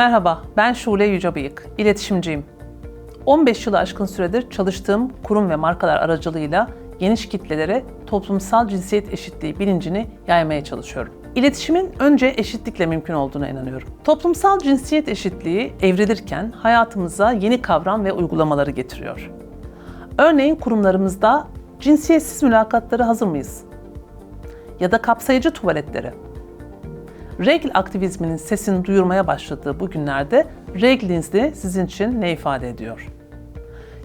Merhaba, ben Şule Yücebıyık, iletişimciyim. 15 yılı aşkın süredir çalıştığım kurum ve markalar aracılığıyla geniş kitlelere toplumsal cinsiyet eşitliği bilincini yaymaya çalışıyorum. İletişimin önce eşitlikle mümkün olduğuna inanıyorum. Toplumsal cinsiyet eşitliği evrilirken hayatımıza yeni kavram ve uygulamaları getiriyor. Örneğin kurumlarımızda cinsiyetsiz mülakatları hazır mıyız? Ya da kapsayıcı tuvaletlere. Regl aktivizminin sesini duyurmaya başladığı bu günlerde Regl'izni sizin için ne ifade ediyor?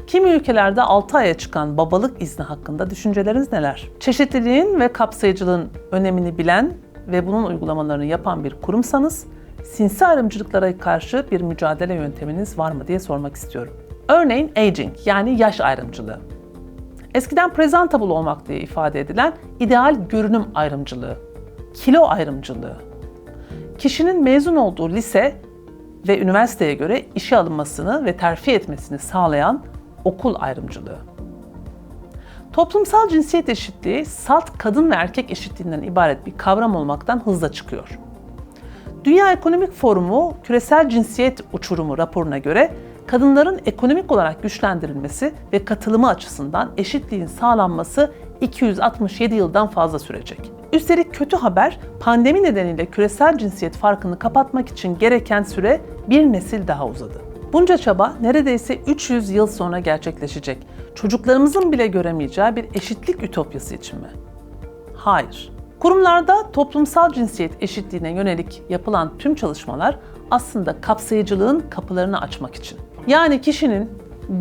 Kimi ülkelerde 6 aya çıkan babalık izni hakkında düşünceleriniz neler? Çeşitliliğin ve kapsayıcılığın önemini bilen ve bunun uygulamalarını yapan bir kurumsanız, sinsi ayrımcılıklara karşı bir mücadele yönteminiz var mı diye sormak istiyorum. Örneğin aging yani yaş ayrımcılığı. Eskiden presentable olmak diye ifade edilen ideal görünüm ayrımcılığı, kilo ayrımcılığı, kişinin mezun olduğu lise ve üniversiteye göre işe alınmasını ve terfi etmesini sağlayan okul ayrımcılığı. Toplumsal cinsiyet eşitliği salt kadın ve erkek eşitliğinden ibaret bir kavram olmaktan hızla çıkıyor. Dünya Ekonomik Forumu küresel cinsiyet uçurumu raporuna göre kadınların ekonomik olarak güçlendirilmesi ve katılımı açısından eşitliğin sağlanması 267 yıldan fazla sürecek. Üstelik kötü haber pandemi nedeniyle küresel cinsiyet farkını kapatmak için gereken süre bir nesil daha uzadı. Bunca çaba neredeyse 300 yıl sonra gerçekleşecek. Çocuklarımızın bile göremeyeceği bir eşitlik ütopyası için mi? Hayır. Kurumlarda toplumsal cinsiyet eşitliğine yönelik yapılan tüm çalışmalar aslında kapsayıcılığın kapılarını açmak için. Yani kişinin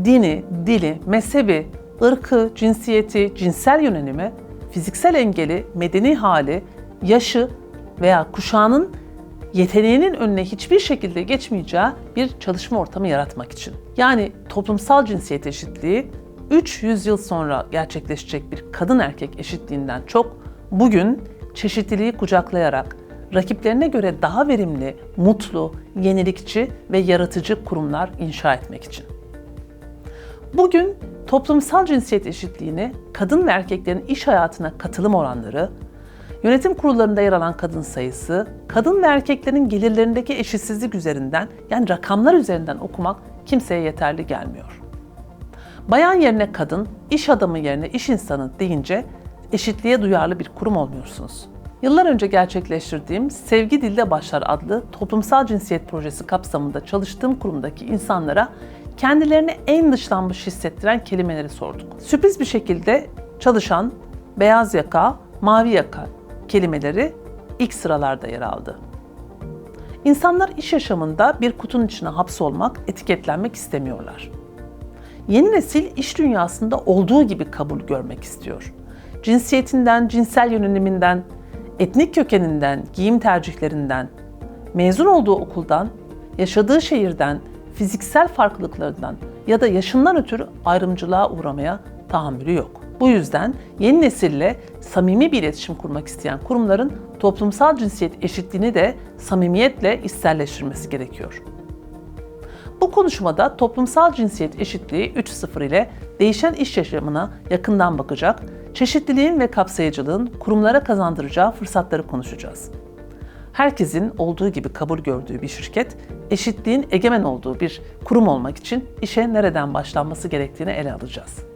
dini, dili, mezhebi, ırkı, cinsiyeti, cinsel yönelimi, fiziksel engeli, medeni hali, yaşı veya kuşağının yeteneğinin önüne hiçbir şekilde geçmeyeceği bir çalışma ortamı yaratmak için. Yani toplumsal cinsiyet eşitliği 300 yıl sonra gerçekleşecek bir kadın erkek eşitliğinden çok bugün çeşitliliği kucaklayarak rakiplerine göre daha verimli, mutlu, yenilikçi ve yaratıcı kurumlar inşa etmek için. Bugün toplumsal cinsiyet eşitliğini, kadın ve erkeklerin iş hayatına katılım oranları, yönetim kurullarında yer alan kadın sayısı, kadın ve erkeklerin gelirlerindeki eşitsizlik üzerinden yani rakamlar üzerinden okumak kimseye yeterli gelmiyor. Bayan yerine kadın, iş adamı yerine iş insanı deyince eşitliğe duyarlı bir kurum olmuyorsunuz. Yıllar önce gerçekleştirdiğim Sevgi Dilde Başlar adlı toplumsal cinsiyet projesi kapsamında çalıştığım kurumdaki insanlara kendilerini en dışlanmış hissettiren kelimeleri sorduk. Sürpriz bir şekilde çalışan, beyaz yaka, mavi yaka kelimeleri ilk sıralarda yer aldı. İnsanlar iş yaşamında bir kutunun içine hapsolmak, etiketlenmek istemiyorlar. Yeni nesil iş dünyasında olduğu gibi kabul görmek istiyor. Cinsiyetinden, cinsel yöneliminden, etnik kökeninden, giyim tercihlerinden, mezun olduğu okuldan, yaşadığı şehirden, fiziksel farklılıklarından ya da yaşından ötürü ayrımcılığa uğramaya tahammülü yok. Bu yüzden yeni nesille samimi bir iletişim kurmak isteyen kurumların toplumsal cinsiyet eşitliğini de samimiyetle içselleştirmesi gerekiyor. Bu konuşmada toplumsal cinsiyet eşitliği 3.0 ile değişen iş yaşamına yakından bakacak, çeşitliliğin ve kapsayıcılığın kurumlara kazandıracağı fırsatları konuşacağız. Herkesin olduğu gibi kabul gördüğü bir şirket, eşitliğin egemen olduğu bir kurum olmak için işe nereden başlanması gerektiğini ele alacağız.